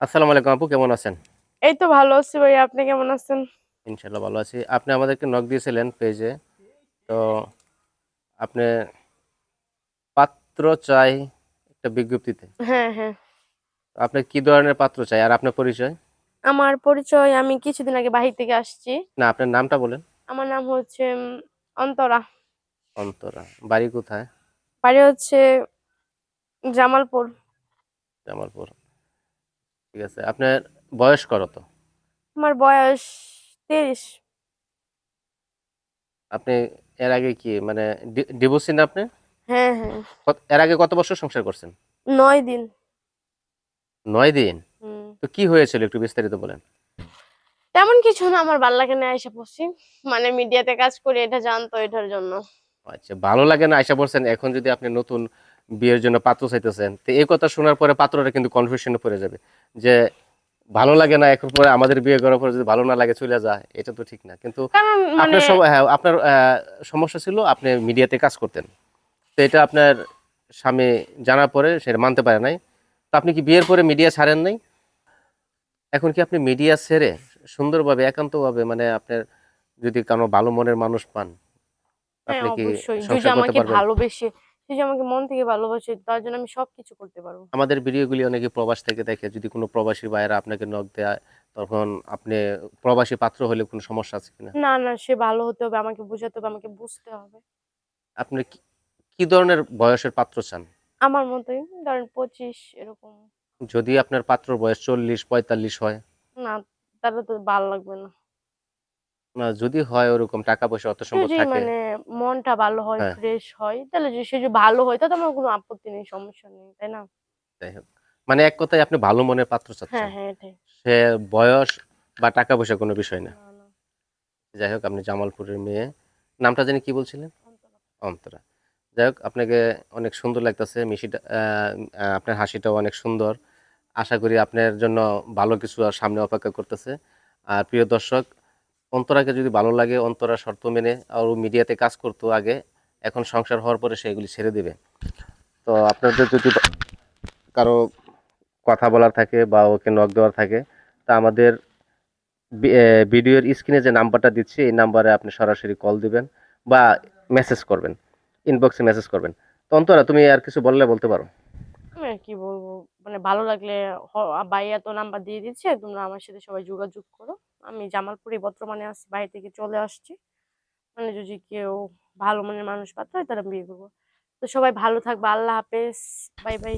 আসসালামু আলাইকুম আপু কেমন আছেন? এই তো ভালো আছি ভাই আপনি কেমন আছেন? ইনশাল্লাহ ভালো আছি। আপনি আমাদেরকে নক দিয়েছিলেন পেজে তো আপনি পাত্র চাই একটা বিজ্ঞপ্তিতে। হ্যাঁ হ্যাঁ। আপনি কি ধরনের পাত্র চাই? আর আপনার পরিচয়? আমার পরিচয় আমি কিছুদিন আগে বাহির থেকে আসছি। না আপনার নামটা বলেন। আমার নাম হচ্ছে উম, অন্তরা। অন্তরা বাড়ি কোথায়? বাড়ি হচ্ছে জামালপুর। জামালপুর। ঠিক আছে আপনার বয়স কত? আমার বয়স তিরিশ। আপনি এর আগে কি মানে ডিভোর্সি না আপনি? হ্যাঁ হ্যাঁ। এর আগে কত বছর সংসার করছেন? নয় দিন। নয় দিন? তো কি হয়েছিল একটু বিস্তারিত বলেন? তেমন কিছু না আমার ভালো লাগে না এসে পড়ছি। মানে মিডিয়াতে কাজ করি এটা জানতো এটার জন্য। আচ্ছা ভালো লাগে না আশা করছেন এখন যদি আপনি নতুন বিয়ের জন্য পাত্র চাইতেছেন তো এই কথা শোনার পরে পাত্রটা কিন্তু কনফিউশনে পড়ে যাবে যে ভালো লাগে না এখন পরে আমাদের বিয়ে করার পরে যদি ভালো না লাগে চলে যায় এটা তো ঠিক না। কিন্তু মানে আপনার হ্যাঁ, আপনার সমস্যা ছিল আপনি মিডিয়াতে কাজ করতেন তো এটা আপনার স্বামী জানার পরে সেটা মানতে পারে নাই। তো আপনি কি বিয়ের পরে মিডিয়া ছাড়েন নাই? এখন কি আপনি মিডিয়া ছেড়ে সুন্দরভাবে একান্তভাবে মানে আপনার যদি কোনো ভালো মনের মানুষ পান হ্যাঁ আপনি কি সংসার করতে পারবেন? ভালোবেসে সে যে আমাকে মন থেকে ভালোবাসে তার জন্য আমি সবকিছু করতে পারব। আমাদের ভিডিওগুলি অনেকে প্রবাস থেকে দেখে যদি কোনো প্রবাসী ভাইয়েরা আপনাকে নক দেয় তখন আপনি প্রবাসী পাত্র হলে কোনো সমস্যা আছে কিনা? না না সে ভালো হতে হবে আমাকে বোঝাতে হবে আমাকে বুঝতে হবে। আপনি কি- কি ধরনের বয়সের পাত্র চান? আমার মতোই ধরেন পঁচিশ এরকম। যদি আপনার পাত্র বয়স চল্লিশ পঁয়তাল্লিশ হয়? না তাহলে তো ভালো লাগবে না না। যদি হয় ওরকম টাকা পয়সা অত সম্ভব যদি থাকে? মানে মনটা ভালো হয় হ্যাঁ। ফ্রেশ হয় তাহলে যদি সে যদি ভালো হয় তাহলে আমার কোনো আপত্তি নেই সমস্যা নেই তাই না? যাই হোক। মানে এক কথায় আপনি ভালো মনের পাত্র হ্যাঁ চাচ্ছেন। হ্যাঁ এটাই। সে বয়স বা টাকা পয়সা কোনো বিষয় না। না, না, যাই হোক আপনি জামালপুরের মেয়ে। নামটা জানি কি বলছিলেন? অন্তরা। অন্তরা। যাই হোক আপনাকে অনেক সুন্দর লাগতেছে মিশিটা আহ, আহ, আপনার হাসিটাও অনেক সুন্দর। আশা করি আপনার জন্য ভালো কিছু আর সামনে অপেক্ষা করতেছে। আর প্রিয় দর্শক অন্তরাকে যদি ভালো লাগে, অন্তরা শর্ত মেনে আর ও মিডিয়াতে কাজ করতো আগে, এখন সংসার হওয়ার পরে সে এগুলি ছেড়ে দেবে। তো আপনাদের যদি কারও কথা বলার থাকে বা ওকে নক দেওয়ার থাকে, তা আমাদের ভিডিওর স্ক্রিনে যে নাম্বারটা দিচ্ছি, এই নাম্বারে আপনি সরাসরি কল দিবেন বা মেসেজ করবেন ইনবক্সে মেসেজ করবেন। তো অন্তরা, তুমি আর কিছু বললে বলতে পারো। কি বলব? মানে ভালো লাগলে হ- এত নাম্বার দিয়ে দিচ্ছে, তোমরা আমার সাথে সবাই যোগাযোগ করো। আমি জামালপুরে বর্তমানে আসছি বাইরে থেকে চলে আসছি। মানে যদি কেউ ভালো মনের মানুষ পাত্র হয় আমি বিয়ে করব। তো সবাই ভালো থাকবে, আল্লাহ হাফেজ। Bye bye.